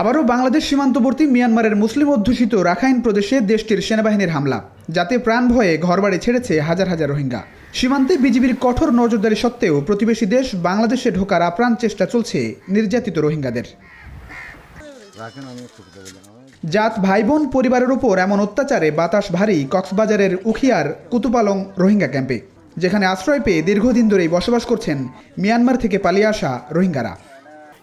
আবারও বাংলাদেশ সীমান্তবর্তী মিয়ানমারের মুসলিম অধ্যুষিত রাখাইন প্রদেশে দেশটির সেনাবাহিনীর হামলা, যাতে প্রাণ ভয়ে ঘরবাড়ি ছেড়েছে হাজার হাজার রোহিঙ্গা। সীমান্তে বিজিবির কঠোর নজরদারি সত্ত্বেও প্রতিবেশী দেশ বাংলাদেশে ঢোকার আপ্রাণ চেষ্টা চলছে নির্যাতিত রোহিঙ্গাদের। জাত ভাই বোন পরিবারের উপর এমন অত্যাচারে বাতাস ভারী কক্সবাজারের উখিয়ার কুতুপালং রোহিঙ্গা ক্যাম্পে, যেখানে আশ্রয় পেয়ে দীর্ঘদিন ধরেই বসবাস করছেন মিয়ানমার থেকে পালিয়ে আসা রোহিঙ্গারা।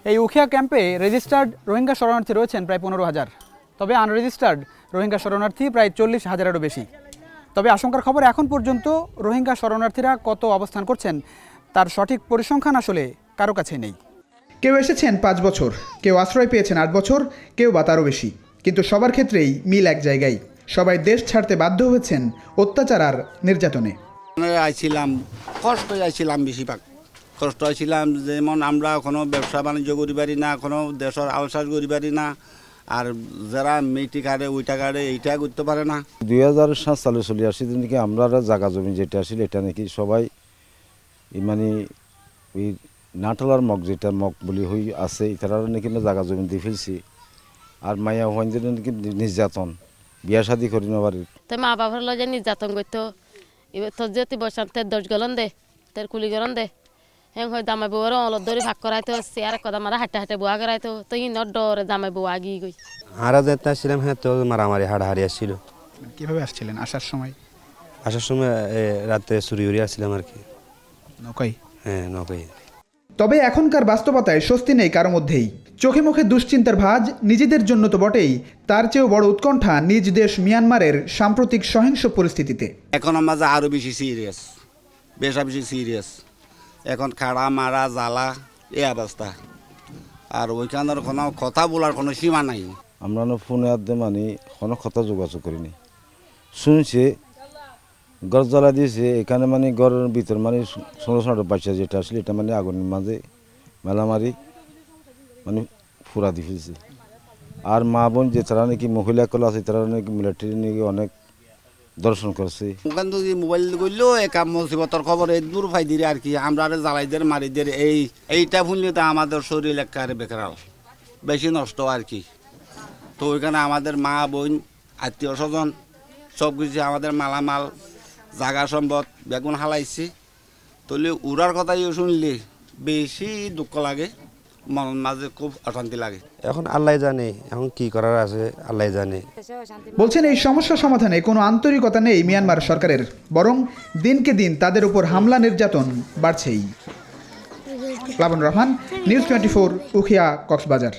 এই উখিয়া ক্যাম্পে রেজিস্টার্ড রোহিঙ্গা শরণার্থী রয়েছেন প্রায় পনেরো হাজার। তবে আনরেজিস্টার্ড রোহিঙ্গা শরণার্থী প্রায় চল্লিশ হাজারেরও বেশি। তবে আশঙ্কার খবর এখন পর্যন্ত রোহিঙ্গা শরণার্থীরা কত অবস্থান করছেন তার সঠিক পরিসংখ্যান আসলে কারও কাছে নেই। কেউ এসেছেন পাঁচ বছর কেউ আশ্রয় পেয়েছেন আট বছর কেউ বা তারও বেশি। কিন্তু সবার ক্ষেত্রেই মিল এক জায়গায়। সবাই দেশ ছাড়তে বাধ্য হয়েছেন অত্যাচার আর নির্যাতনে। আমরা আইছিলাম কষ্ট আইছিলাম বেশিরভাগ। কষ্ট আইছিলাম যেমন আমরা কোনো ব্যবসা বাণিজ্য করি পারি না কোনো দেশের আলসাস করি পারি না আর যারা মেয়েটি কাটে ওইটা কাটে এইটা করতে পারে না। দুই হাজার সাত সালে চলে আসছি নাকি আমরা জাগা জমি যেটা আসলে এটা নাকি সবাই মানে ওই নাটালার মগ যেটা মগ বলি হই আছে তারা নাকি আমরা জাগা জমি দিয়ে ফেলছি। আর মায়া হইন যে নাকি নির্যাতন বিয়া শাদি করি না পারি তো মা বাবার লগে নির্যাতন করতো এবার তোর যদি বসান তের দশ গলন দে তের কুলি গলন দে। হেং হয় দামে বউর অলদ ধরে ভাগ করাইতো চেয়ার কথা মারা হাঁটে হাঁটে বুয়া করাইতো তো ইনর ডরে দামে বউ আগিয়ে গই আমরা যেতে আসছিলাম হ্যাঁ তো মারামারি হাড়াহাড়ি আসছিল কীভাবে আসছিলেন? আসার সময়? আসার সময় রাতে চুরি উড়ি আসছিলাম আর কি। নৌকাই হ্যাঁ নৌকাই তবে এখনকার বাস্তবতায় স্বস্তি নেই কারও মধ্যেই। চোখে মুখে দুশ্চিন্তার ভাঁজ নিজেদের জন্য তো বটেই তার চেয়েও বড় উৎকণ্ঠা নিজ দেশ মিয়ানমারের সাম্প্রতিক সহিংস পরিস্থিতিতে। এখন আমাদের আরও বেশি সিরিয়াস বেশা বেশি সিরিয়াস এখন খাড়া মারা জ্বালা, এই অবস্থা। আর ওইখানের কোনো কথা বলার কোনো সীমা নাই। আমরা ফোনে আদে মানে কোনো কথা যোগাযোগ করিনি। শুনছে ঘর জ্বালা দিয়েছে, এখানে মানে ঘরের ভিতর মানে ছোটো ছোটো বাচ্চা যেটা আসলে, এটা মানে আগুনের মাঝে মেলা মারি মানে ফুরা দিয়ে ফেলছে আর মা বোন যে তারা নাকি মহিলা কলা আছে, তারা নাকি মিলিটারি নাকি অনেক দর্শন করছে। ওখান থেকে মোবাইল করলেও একা মুসিবতর খবর এই দূর ফাই দিলে আর কি, আমরা আরে জ্বালাইদের মারিদের এই, এইটা শুনলে তো আমাদের শরীর একেবারে বেকার, বেশি নষ্ট আর কি। তো ওইখানে আমাদের মা, বোন, আত্মীয় স্বজন সব কিছু আমাদের মালামাল, জাগা সম্পদ, বেগুন হালাইছি। তাহলে উড়ার কথাই শুনলে, বেশি দুঃখ লাগে। মাঝে খুব অশান্তি লাগে। এখন আল্লাহ জানে এখন কি করার আছে আল্লাহ জানে। বলছেন এই সমস্যা সমাধানে কোনো আন্তরিকতা নেই মিয়ানমার সরকারের বরং দিনকে দিন তাদের উপর হামলা নির্যাতন বাড়ছেই। Plabon Rahman news twenty four Ukhiya Cox's Bazar.